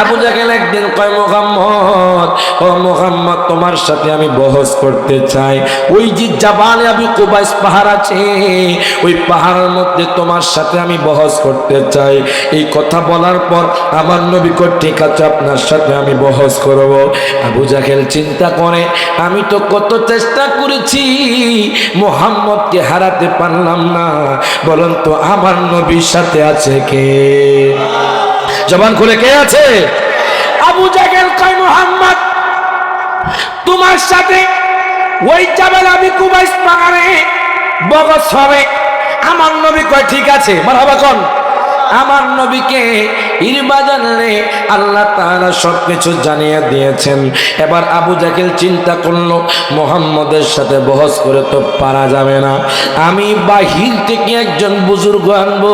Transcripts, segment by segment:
আবু জাহেল একদিন কয় মোহাম্মদ ও মোহাম্মদ তোমার সাথে আমি বহস করতে চাই। ওই যে জাবালে আবি কুবাইস পাহাড় আছে ওই পাহাড়ের মধ্যে তোমার সাথে আমি বহস করতে চাই। এই কথা বলার পর আমার নবী কয়, ঠিক আছে আপনার সাথে আমি বহস করব। আবু জাহেল চিন্তা করে আমি তো কত চেষ্টা করেছি মোহাম্মদকে হারাতে পারলাম না। বলুন তো আমার নবীর সাথে আছে কে? জবান খুলে কে আছে? আবু জাগেল কয়, মোহাম্মদ, তোমার সাথে ওই জাবেল আমি কুবাইস পাহাড়ে বগস হবে। আমার নবী কয়, ঠিক আছে, মারহাবা কোন। আমার নবীকে ইরবা জানলে আল্লাহ তাআলা সব কিছু জানিয়ে দিয়েছেন। এবার আবু জাকিল চিন্তা করল, মোহাম্মদের সাথে বহস করে তো পারা যাবে না। আমি বাহির থেকে একজন বুজুর্গ আনব,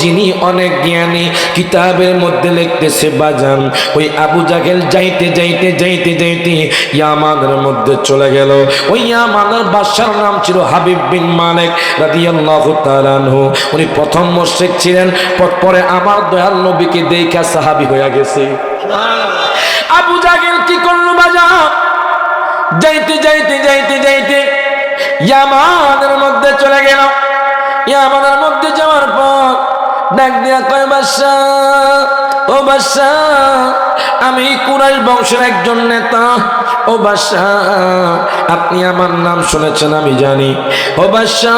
যিনি অনেক জ্ঞানী, কিতাবের মধ্যে লিখতেছে, বাজান, ওই আবু জাকেল যাইতে যাইতে যাইতে যাইতে ইয়ামানের মধ্যে চলে গেল। ওই ইয়ামানের বাদশার নাম ছিল হাবিব বিন মালিক রাদিয়াল্লাহু তাআলা আনহু। উনি প্রথম মুশরিক ছিলেন পর- পরে আমার দয়াল নবীকে দেখা সাহাবি হয়ে গেছে। আবু জাগেল কি করল বাজা? যাইতে যাইতে যাইতে যাইতে ইয়ামানের মধ্যে চলে গেল। ইয়ামানের মধ্যে যাওয়ার পর ডাক দিয়া কয় বাদশা ও বাদশা, আমি কুরাইশ বংশের একজন নেতা। ও বাদশা, আপনি আমার নাম শুনেছেন, আমি জানি। ও বাদশা,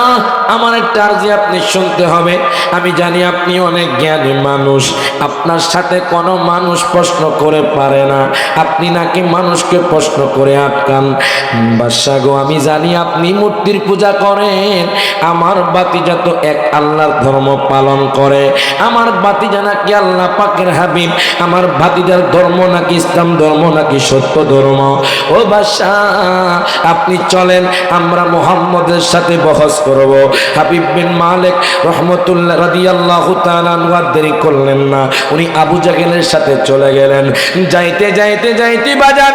আমার একটা আর্জি আপনি শুনতে হবে। আমি জানি আপনি অনেক জ্ঞানী মানুষ। আপনার সাথে কোনো মানুষ প্রশ্ন করে পারে না। আপনি নাকি মানুষকে প্রশ্ন করে আটকান। বাদশা গো, আমি জানি আপনি মূর্তির পূজা করেন। আমার বাতিজা তো এক আল্লাহর ধর্ম পালন করে। আমার বাতিজা নাকি আল্লাহ পাকের হাবিব, আমার ভাতিজার ধর্ম নাকি ইসলাম ধর্ম নাকি সত্য ধর্ম? ও বাদশা, আপনি চলেন, আমরা মোহাম্মদের সাথে বহস করব। হাবিব বিন মালিক রহমতুল্লাহ রাদিয়াল্লাহু তাআলা আনহু দেরি করলেন না। উনি আবু জাহেলের সাথে চলে গেলেন। যাইতে যাইতে যাইতে বাজার।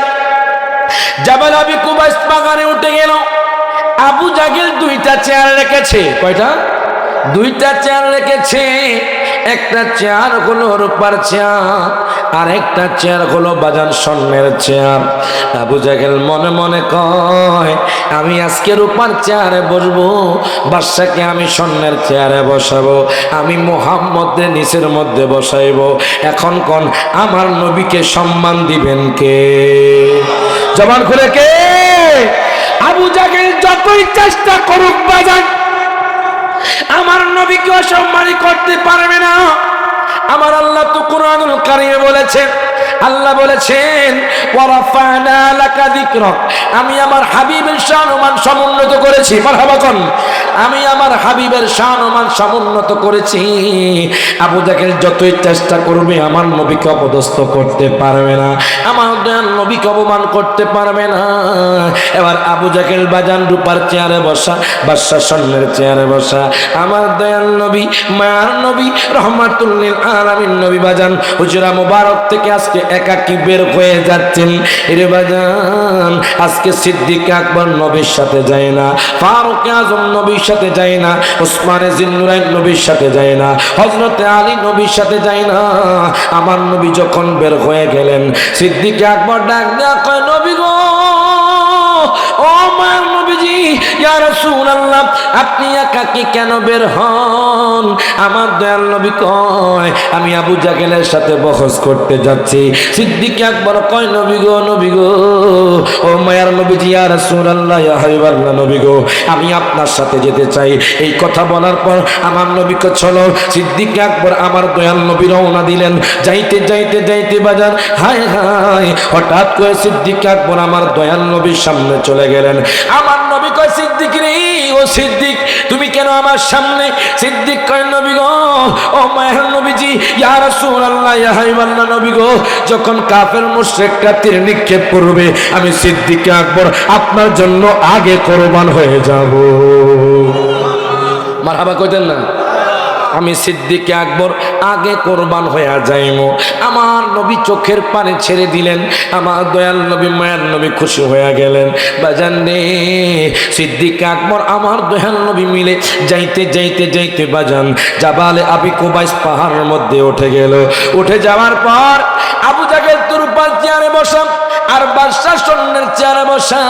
জাবাল আবি কুবাইস বাগানে উঠে গেল। আবু জাগিল দুইটা চেয়ার রেখেছে। কয়টা? দুইটা চেয়ার রেখেছে। একটা চেয়ার হলো রূপার চেয়ার আর একটা চেয়ার হলো বাজান স্বর্ণের চেয়ার আবু জাগেল মনে মনে কয়, আমি আজকে রূপার চেয়ারে বসবো, বাদশাকে আমি স্বর্ণের চেয়ারে বসাবো, আমি মোহাম্মদের নিচের মধ্যে বসাইবো। এখন কোন আমার নবীকে সম্মান দিবেন কে? জবান খুলে কে? আবু জাগেল যতই চেষ্টা করুক বাজান আমার নবীকে অসম্মানী করতে পারবে না। আমার আল্লাহ তো কোরআনুল কারিমে বলেছেন, আল্লাহ বলেছেন আমি আমার হাবিবের সম্মান সমুন্নত করেছি। মারহাবা কোন আমি আমার হাবিবের শানমান সমুন্নত করেছি। আবু জাকেল যতই চেষ্টা করবে, আমার নবীকে অপদস্থ করতে পারবে না। আমার দয়াল নবীকে অপমান করতে পারবে না। এবার আবু জাকেল বাজান রূপার চেয়ারে বসা বাদশা স্বর্ণের চেয়ারে বসা, আমার দয়াল নবী, মায়ার নবী, রহমাতুল্লিল আলামিন নবী বাজান, হুজুরা মুবারক থেকে আজকে একাকি বের হয়ে যাচ্ছেন। এরে বাজান, আজকে সিদ্দিক আকবর নবীর সাথে যায় না। ফারুক আজম নবীর সাথে যায় না ওসমানে জিন্নুরাইন নবীর সাথে যায় না হজরতে আলী নবীর সাথে যায় না। আমার নবী যখন বের হয়ে গেলেন, সিদ্দিকে একবার ডাক দেয়া কয়, নবী গো, ও মায়ের নবীজি, ইয়া রাসূলুল্লাহ, আপনি একাকি কেন বের হন? আমার দয়াল নবী কয়, আমি আবু জাহেলের সাথে বহস করতে যাচ্ছি। সিদ্দিক আকবর কয়, নবী গো নবী গো, ও মায়ার নবীজি, ইয়া রাসূলুল্লাহ, ইয়া হাবিবাল্লাহ, নবী গো, আমি আপনার সাথে যেতে চাই। এই কথা বলার পর আমার নবীকে চলো। সিদ্দিক আমার দয়াল নবী রওনা দিলেন। যাইতে যাইতে যাইতে বাজার, হায় হায়, হঠাৎ করে সিদ্দিক আকবর আমার দয়াল নবীর সামনে চলে গেলেন। আমার নবী কয়, সিদ্দিক রে, ও সিদ্দিক, তুমি কেন আমার সামনে? সিদ্দিক কয়, নবী গো, ও মায়ের নবীজি, ইয়া রাসূলুল্লাহ, ইয়া নবী গো, যখন কাফের মুশরিকরা তীর নিক্ষেপ করবে, আমি সিদ্দিক আকবর আপনার জন্য আগে কোরবান হয়ে যাব। মারহাবা কইতেন না? আমি সিদ্দিকে আকবর আগে কোরবান হইয়া যাইমো। আমার নবী চোখের পানি ছেড়ে দিলেন। আমার দয়াল নবী, মায়ার নবী খুশি হইয়া গেলেন। বাজান রে, সিদ্দিক আকবর, আমার দয়াল নবী মিলে যাইতে যাইতে যাইতে বাজান, জাবালে আবি কোবাইস পাহাড়ের মধ্যে উঠে গেল। উঠে যাওয়ার পর আবু রূপার চেয়ারে বসা আর বাদশাহ স্বর্ণের চেয়ারে বসা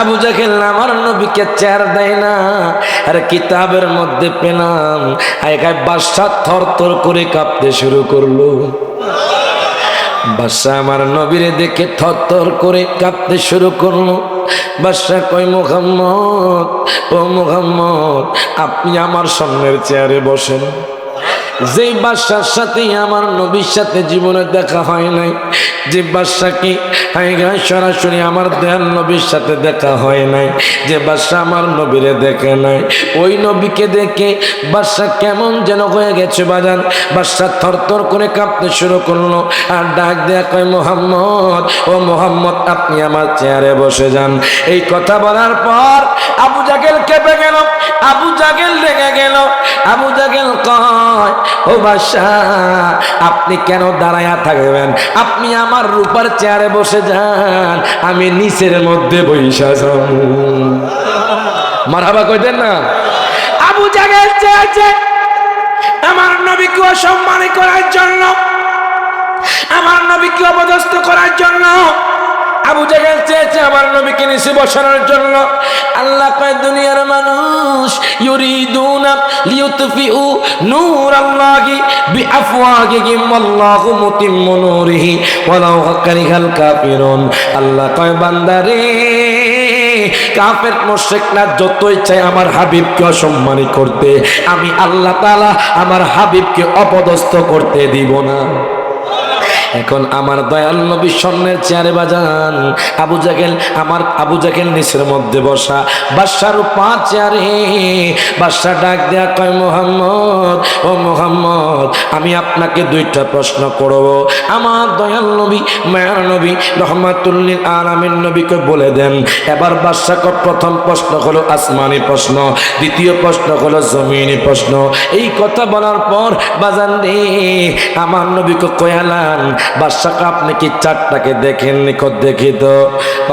আবু জাহেল আমার নবীকে চেয়ার দেয় না, আর কিতাবের মধ্যে পেলাম। একাই বাদশাহ থর থর করে কাঁপতে শুরু করল। বাদশাহ আমার নবীরে দেখে থর করে কাঁপতে শুরু করল। বাদশাহ কয়, মোহাম্মদ, ও মোহাম্মদ, আপনি আমার সামনের চেয়ারে বসেন। যেই বাদশার সাথে আমার নবীর সাথে জীবনে দেখা হয় নাই, যে বাদশাকে সরাসরি আমার দেয়াল নবীর সাথে দেখা হয় নাই, যে বাদশা আমার নবীরে দেখে নাই। ওই নবীকে দেখে বাদশা কেমন যেন হয়ে গেছে বাজান। বাদশা থরথর করে কাঁপতে শুরু করল আর ডাক দেয়া কয়, মোহাম্মদ, ও মোহাম্মদ, আপনি আমার চেয়ারে বসে যান। এই কথা বলার পর আবু জাগেল কেঁপে গেল, আবু জাগেল রেগে গেল। আবু জাগেল কয় ও আপনি কেন দাঁড়ায়া থাকবেন? আপনি আমার রূপার চেয়ারে বসে যান, আমি নিচের মধ্যে বৈশা যাব। মারহাবা কইতেন না? আবু জাগেল চেয়েছে আমার নবীকে অসম্মানী করার জন্য, আমার নবীকে অপদস্থ করার জন্য। আবু জাহেল চেয়েছে আমার নবীকে নিচে বসানোর জন্য। আল্লাহ কয়, দুনিয়ার মানুষ ইউরিদুনা লিয়ুতফিউ নূর আল্লাহি বিআফওয়াহিহিম আল্লাহু মুতিম্মু নূরিহি ওয়ালাউ কারিহাল কাফিরুন। আল্লাহ কয় বান্দারে কাফের মুশরিকরা যতই চায় আমার হাবিবকে অসম্মানী করতে, আমি আল্লাহ তাআলা আমার হাবিবকে অপদস্থ করতে দিব না। এখন আমার দয়াল নবী স্বর্ণের চেয়ারে বাজান, আবু জাগেল আমার, আবু জাগেল নিচের মধ্যে বসা। বাদশার পাঁচ চেয়ারে বাদশা ডাক দেয়া কয়, মোহাম্মদ, ও মোহাম্মদ, আমি আপনাকে দুইটা প্রশ্ন করব। আমার দয়াল নবী, মায়ার নবী, রহমাতুল্লিল আলামিন নবীকে বলে দেন, এবার বাদশাকে প্রথম প্রশ্ন হলো আসমানি প্রশ্ন, দ্বিতীয় প্রশ্ন হলো জমিনি প্রশ্ন। এই কথা বলার পর, বাজান রে, আমার নবীকে কয়ালান বাদশাকে আপনি কি চারটাকে দেখেন নিকট দেখি তো?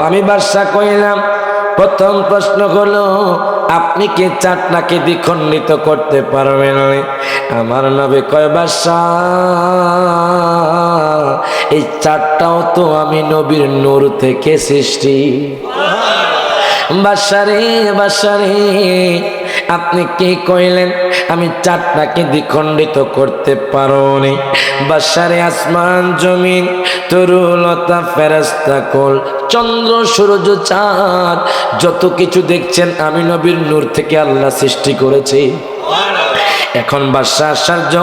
আমি বাদশা কইলাম, প্রথম প্রশ্ন হলো, আপনি কি চারটাকে দ্বিখণ্ডিত করতে পারবেন আমার নবী কয় বাদশা এই চারটাও তো আমি নবীর নূর থেকে সৃষ্টি। বাসারে বাসারে আপনি কি কইলেন? আমি চারটাকে দ্বিখণ্ডিত করতে পারি বাসারে আসমান, জমিন তরুলতা ফেরাস্তা কোল, চন্দ্র, সূর্য, চাঁদ, যত কিছু দেখছেন আমি নবীর নূর থেকে আল্লাহ সৃষ্টি করেছি। এখন বাদশাহ আশ্চর্য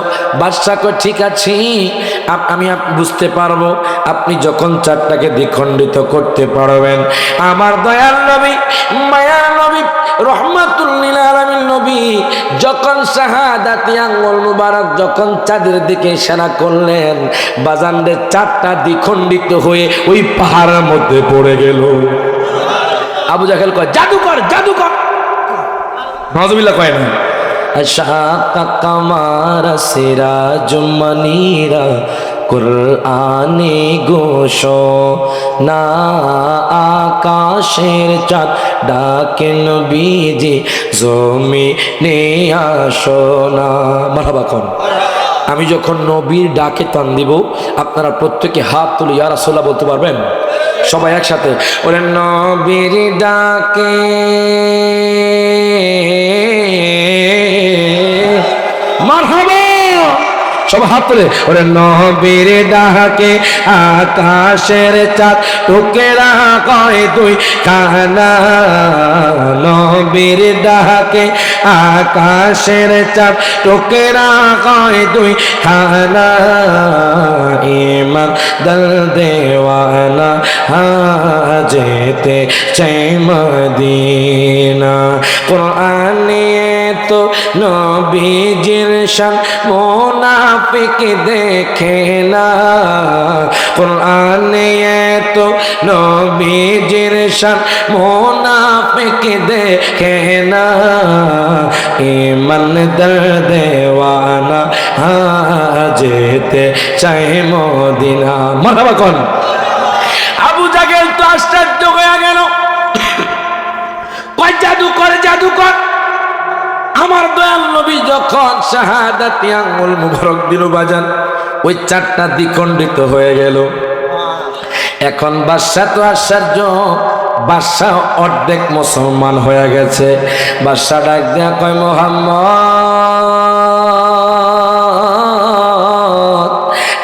বাদশাহ কয় ঠিক আছে? আমি বুঝতে পারব, আপনি যখন চারটাকে দ্বিখণ্ডিত করতে পারবেন। আমার দয়াল নবী মায়ার নবী রহমাতুল্লিল নবী যখন শাহাদাতি আঙ্গল মুবারক যখন চাঁদের দিকে ইশারা করলেন বাজানদের চারটা দ্বিখণ্ডিত হয়ে ওই পাহাড়ের মধ্যে পড়ে গেল। আবু জাহেল কয় জাদুকর জাদুকর! নজবিল্লা কয় না। আশাকা কামার সিরাজ মনিরা কুরআনে গোশো, না আকাশের চাঁদ ডাকেন বিজি জমিনে আসো না। মারহাবা কোন আমি যখন নবীর ডাকে টান দিব, আপনারা প্রত্যেকে হাত তুলে ইয়া রাসূলুল্লাহ বলতে পারবেন? সবাই একসাথে ওরে নবীর ডাকে সব হাত তুলে। ওরে নবীর ডাকে আকাশের চাঁদ, টুকেরা কয় তুই কানা। নবীর ডাকে আকাশের চাঁদ, টুকেরা কয় তুই খানা ইমান দল দেওয়ানা হাজেতে চাই মদিনা। কোরআনে তো নবীজির শান মোনাফিক দেখে না। কোরআনে তো নবীজির শান, মোনাফিক দেখে না। ইমান দেওয়ানা হাজেতে চাই মদিনা। মারহাবা কোন? আবু জাগেল তো আশ্চর্য হয়ে গেল। কয় জাদুকর জাদুকর? আমার দয়াল নবী যখন শাহাদাতি আঙ্গুল মুবারক দিল বাজান, ওই চারটা দ্বিখণ্ডিত হয়ে গেল। এখন বাদশাহ তো আশ্চর্য, বাদশাহ অর্ধেক মুসলমান হয়ে গেছে। বাদশাহ ডাক দেয়া কয়, মোহাম্মদ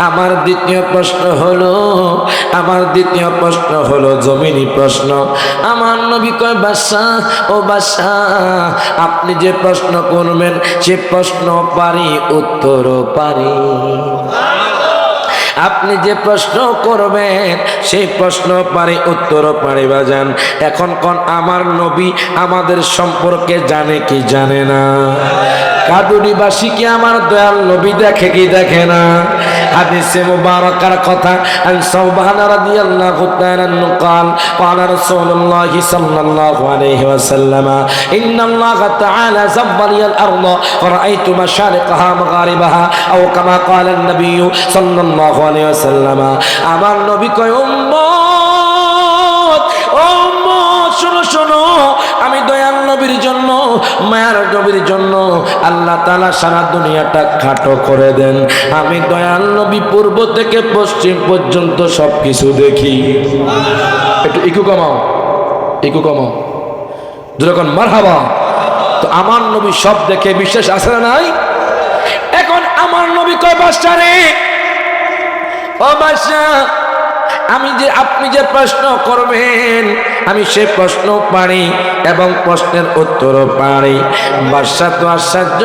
আমার দ্বিতীয় প্রশ্ন হলো, আমার দ্বিতীয় প্রশ্ন হলো জমিনি প্রশ্ন। আমার নবী কয়, বাদশাহ, ও বাদশাহ, আপনি যে প্রশ্ন করবেন, সে প্রশ্ন পারি, উত্তরও পারি। আপনি যে প্রশ্ন করবেন, সেই প্রশ্ন পারি, উত্তরও পারি, বাজান। এখন কোন আমার নবী আমাদের সম্পর্কে জানে কি জানে না? কাদুরিবাসী কি আমার দয়াল নবী দেখে কি দেখে না হাদিসে মুবারকার কথা আন সাউবান রাদিয়াল্লাহু তাআলা قال قال رسول الله صلى الله عليه وسلم ان الله تعالى زب لي الارض فرايت مشارقها مغاربها او كما قال النبي صلى الله عليه وسلم আমার নবী কয় উম্মত ও উম্মত শোনো শোনো আমি দয়াল নবীর জন্য, মায়ার নবীর জন্য আল্লাহ তালা সারা দুনিয়াটা খাটো করে দেন। আমি দয়াল নবী পূর্ব থেকে পশ্চিম পর্যন্ত সব কিছু দেখি। একটু ইকু কমাও ইকু কমাও। যখন মারহাবা। তো আমার নবী সব দেখে বিশ্বাস আছে না নাই? এখন আমার নবী কয় বাসটা রে, ও বাসা আমি যে আপনি যে প্রশ্ন করবেন, আমি সে প্রশ্ন পারি এবং প্রশ্নের উত্তরও পারি। বর্ষা তো আশ্চর্য।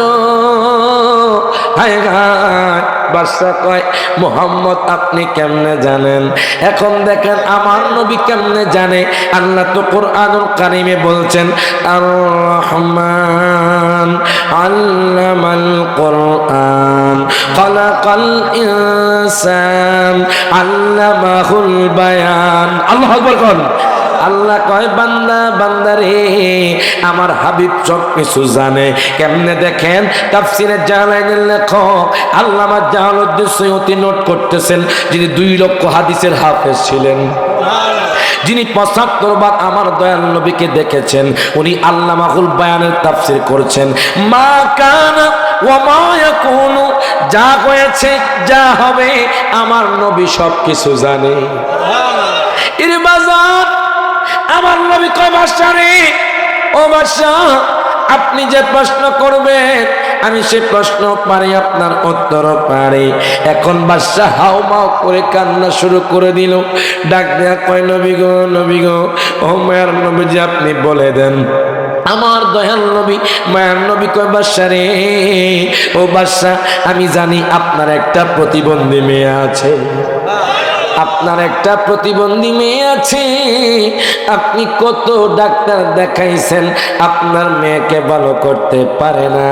হায় হায়, বাদশা কয়, মোহাম্মদ, আপনি কেমনে জানেন? এখন দেখেন আমার নবী কেমনে জানে? আল্লাহ তো কোরআনুল কারিমে বলছেন আর রহমান আল্লামাল কোরআন, খলাকাল ইনসান আল্লামাহুল বায়ান। আল্লাহু আকবার আল্লাহ কয় বান্দা বান্দারে আমার হাবিব সব কিছু জানে। কেমনে দেখেন? তাফসিরে জালাইনের লেখক আল্লামা জাহালুদ্দিন সৈয়দি নোট করতেছেন যিনি দুই লক্ষ হাদিসের হাফেজ ছিলেন। যিনি পঁচাত্তর বার আমার দয়াল নবীকে দেখেছেন উনি আল্লামাহুল বায়ানের তাফসির করছেন। মা কানা যা হয়েছে যা হবে আমার নবী সব কিছু জানে। এর বাজার আমার নবী কয় বাদশা রে, ও বাদশা আপনি যে প্রশ্ন করবেন, আমি সে প্রশ্ন পারি আপনার উত্তরও পারি। এখন বাদশা হাও মাও করে কান্না শুরু করে দিল। ডাক দেয়া কয়, নবী গো নবী গো, ও মায়ার নবী যে আপনি বলে দেন। আমার দয়াল নবী, মায়ার নবী কয় বাদশা রে, ও বাদশা আমি জানি আপনার একটা প্রতিবন্ধী মেয়ে আছে। আপনার একটা প্রতিবন্ধী মেয়ে আছে। আপনি কত ডাক্তার দেখাইছেন আপনার মেয়েকে ভালো করতে পারে না।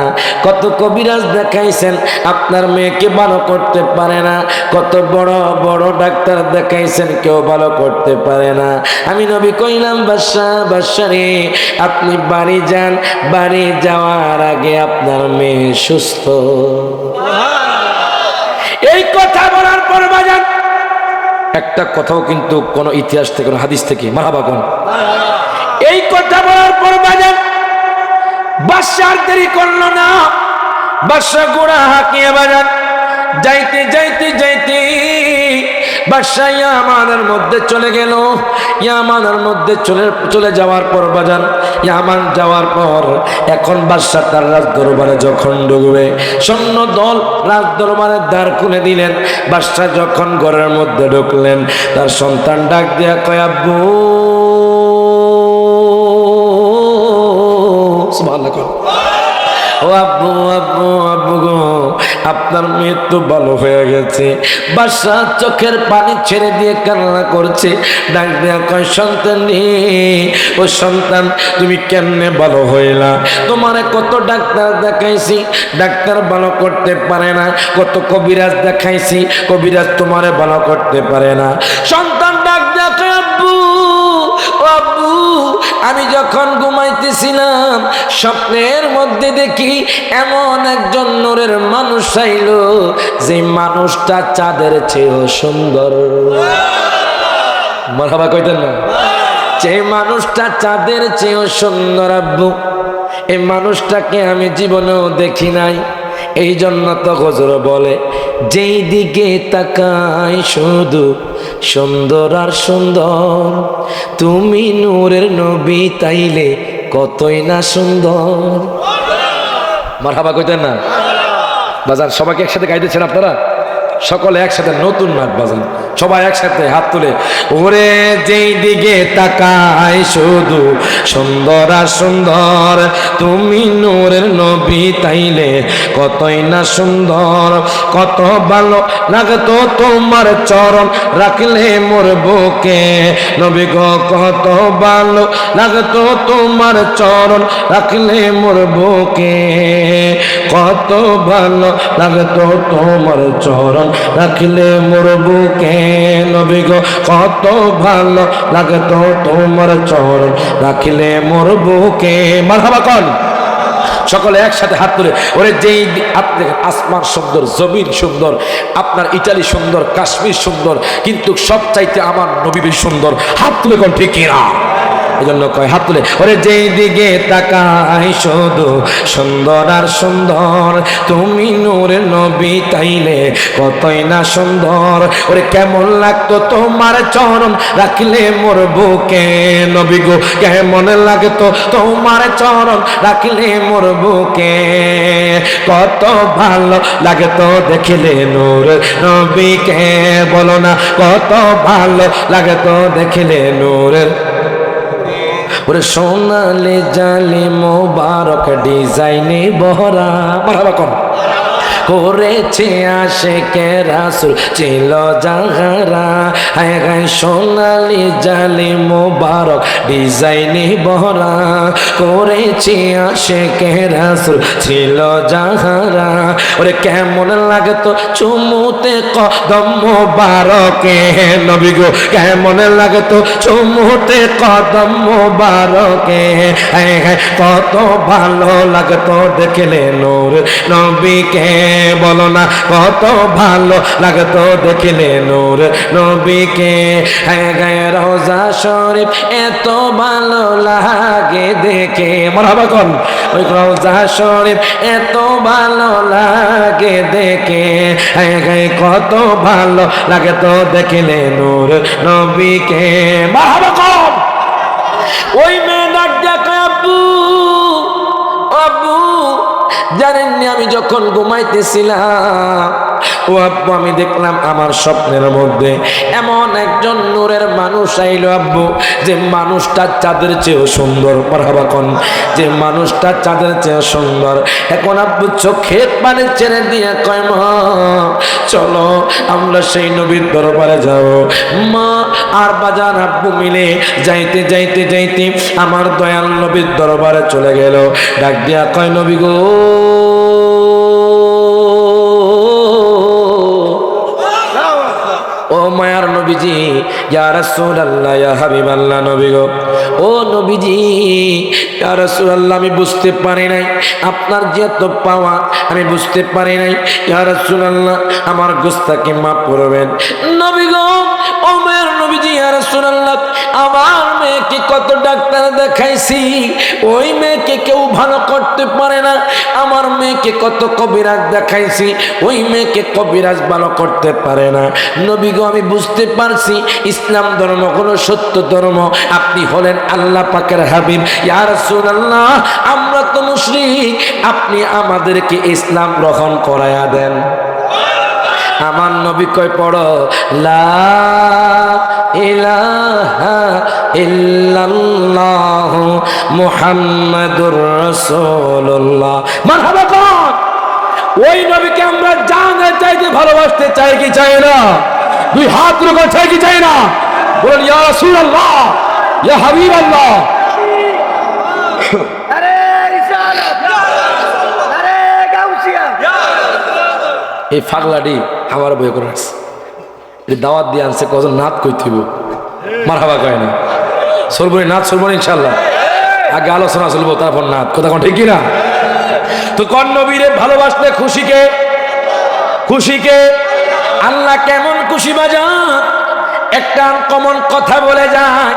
কত কবিরাজ দেখাইছেন আপনার মেয়েকে ভালো করতে পারে না। কত বড় বড় ডাক্তার দেখাইছেন কেউ ভালো করতে পারে না। আমি নবী কইলাম বাদশা বাদশা রে আপনি বাড়ি যান। বাড়ি যাওয়ার আগে আপনার মেয়ে সুস্থ। এই কথা বলার পর বাজান একটা কথাও কিন্তু কোন ইতিহাস থেকে, কোন হাদিস থেকে মারাবা কোন এই কথা বলার পর বাজান, বাদশার দেরি করল না। বাদশা গোড়া হাঁকিয়ে বাজান, যাইতে যাইতে যাইতে বাদশাহ ইয়ামানের মধ্যে চলে গেল ইয়ামানের মধ্যে চলে চলে যাওয়ার পর বাজান ইয়ামান যাওয়ার পর এখন বাদশাহ তার রাজ দরবারে যখন ঢুকবে, সৈন্য দল রাজ দরবারের দ্বার খুলে দিলেন বাদশাহ যখন ঘরের মধ্যে ঢুকলেন, তার সন্তান ডাক দেয়া কয়, আব্বু, সুবহানাল্লাহ। ও আব্বু আব্বু আপনার মেয়ে তো ভালো হয়ে গেছে। বাসা চোখের পানি ছেড়ে দিয়ে কান্না করছে। ডাক দেয়া কয়, সন্তান ও সন্তান, তুমি কেমনে ভালো হইলা? তোমারে কত ডাক্তার দেখাইছি। ডাক্তার ভালো করতে পারে না। কত কবিরাজ দেখাইছি। কবিরাজ তোমারে ভালো করতে পারে না। সন্তান আমি যখন ঘুমাইতেছিলাম, স্বপ্নের মধ্যে দেখি এমন একজন নূরের মানুষ আইল যে মানুষটা চাঁদের চেয়েও সুন্দর। মারহাবা কইতেন না? যে মানুষটা চাঁদের চেয়েও সুন্দর, আব্বু, এই মানুষটাকে আমি জীবনেও দেখি নাই। এই জন্য তো গজর বলে যেই দিকে তাকায় শুধু সুন্দর আর সুন্দর, তুমি নূরের নবী তাইলে কতই না সুন্দর। মারহাবা কইতেন না? বাজার সবাইকে একসাথে গাইতেছেন আপনারা? সকলে একসাথে নতুন নাট বাজান। সবাই একসাথে হাত তুলে, ওরে যেই দিকে তাকাই শুধু সুন্দর আর সুন্দর, তুমি নূরের নবী তাইলে কতই না সুন্দর, কত ভালো লাগতো তোমার চরণ রাখলে মোর বুকে, নবী গো কত ভালো লাগতো তোমার চরণ রাখলে মোর বুকে, কত ভালো লাগতো তোমার চরণ রাখলে মোর বুকে নবী গো, কত ভালো লাগতো তোমার চরণ। রাখিলে মোর বুকে। মারহাবা কল সকলে একসাথে হাত তুলে, ওরে যেই আপনি আসমান সুন্দর, জমিন সুন্দর, আপনার ইটালি সুন্দর, কাশ্মীর সুন্দর, কিন্তু সব চাইতে আমার নবী সুন্দর, হাত তুলে কোন ঠিক কিনা? এই জন্য কয় হাত তুলে, ওরে যেই দিকে তাকাই শুধু সুন্দর আর সুন্দর, তুমি নূরের নবী তাইলে কতই না সুন্দর। ওরে কেমন লাগতো তোমার চরণ রাখলে মোর বুকে নবী গো, কেমন লাগতো তোমার চরণ রাখলে মোর বুকে। কত ভালো লাগতো দেখিলে নূর নবীকে, বলো না কত ভালো লাগতো দেখিলে নূরের ওরে সোনালি জালি মোবারক ডিজাইনে বহরা। মারহাবা কম। করেছে আসে কে রাসুল, ছিল জাহারা হায় হায় সোনালি জালি মোবারক, ডিজাইনে বহরা। করেছে আসে কে রাসুল, ছিল জাহারা ওরে কেমন লাগতো চুমুতে কদম মোবারকে, নবী গো, কেমন লাগতো চুমুতে কদম মোবারকে। হায় হায়, কত ভালো লাগতো দেখলে নূর নবীকে। বলো না, কত ভালো লাগতো দেখলে নূর নবীকে। হ্যাঁ রোজা শরীফ, এত ভালো লাগে দেখে। মরহাবা কন? ওই রোজা শরীফ, এত ভালো লাগে দেখে। হ্যাঁ কত ভালো লাগে তো দেখলে নূর নবীকে। মরহাবা কন? ওই জানেননি আমি যখন ঘুমাইতেছিলাম। ও আব্বু, আমি দেখলাম আমার স্বপ্নের মধ্যে এমন একজন নূরের মানুষ আইলো আব্বু, যে মানুষটা চাঁদের চেয়েও সুন্দর পরহাবাকন যে মানুষটা চাঁদের চেয়েও সুন্দর। এখন আব্বু চোখে পানি ছেড়ে দিয়ে কয়, মা, চলো আমরা সেই নবীর দরবারে যাব। মা আর বাজার আব্বু মিলে যাইতে যাইতে যাইতে আমার দয়াল নবীর দরবারে চলে গেল। ডাক দিয়া কয়, নবী গো নবীজি, ইয়া রাসূলুল্লাহ, ইয়া হাবিবাল্লাহ, নবী গো। ও নবীজি, ইয়া রাসূলুল্লাহ, আমি বুঝতে পারি নাই। আপনার যে এত পাওয়া, আমি বুঝতে পারি নাই। ইয়া রাসূলুল্লাহ, আমার গোস্তাকে মাফ করবেন। নবী গো, ওমর নবীজি, ইয়া রাসূলুল্লাহ আমার মেয়েকে কত ডাক্তার দেখাইছি, ওই মেয়েকে কেউ ভালো করতে পারে না। আমার মেয়েকে কত কবিরাজ দেখাইছি, ওই মেয়েকে কবিরাজ ভালো করতে পারে না। নবীগ আমি বুঝতে পারছি, ইসলাম ধর্ম কোনো সত্য ধর্ম। আপনি হলেন আল্লাহ পাকের হাবিব। ইয়ার আল্লাহ আমরা তো মুসলিম আপনি আমাদেরকে ইসলাম গ্রহণ করায়া দেন। আমার নবী কয়, পড়ো ওই নবীকে আমরা জানতে চাইতে ভালোবাসতে চাই কি চাই না? দুই হাত রোগ চাই কি চাই না? বলুন, ইয়া রাসূলুল্লাহ, ইয়া হাবিবাল্লাহ আরে রিসালাত আরে গাউসিয়া এই ফাগলাটি আমার বই করে রাখছে। এই দাওয়াত দিয়ে আনছে, কজন নাত কই থইব মার হাবা কয় না? সরবনি নাথ সরবনি ইনশাল্লাহ আগে আলোচনা চলবো, তারপর নাথ কথা কোন, ঠিক না? তো কন নবীরে ভালোবাসলে খুশিকে? খুশিকে? আল্লাহ কেমন খুশি বাজা একটা কমন কথা বলে যায়।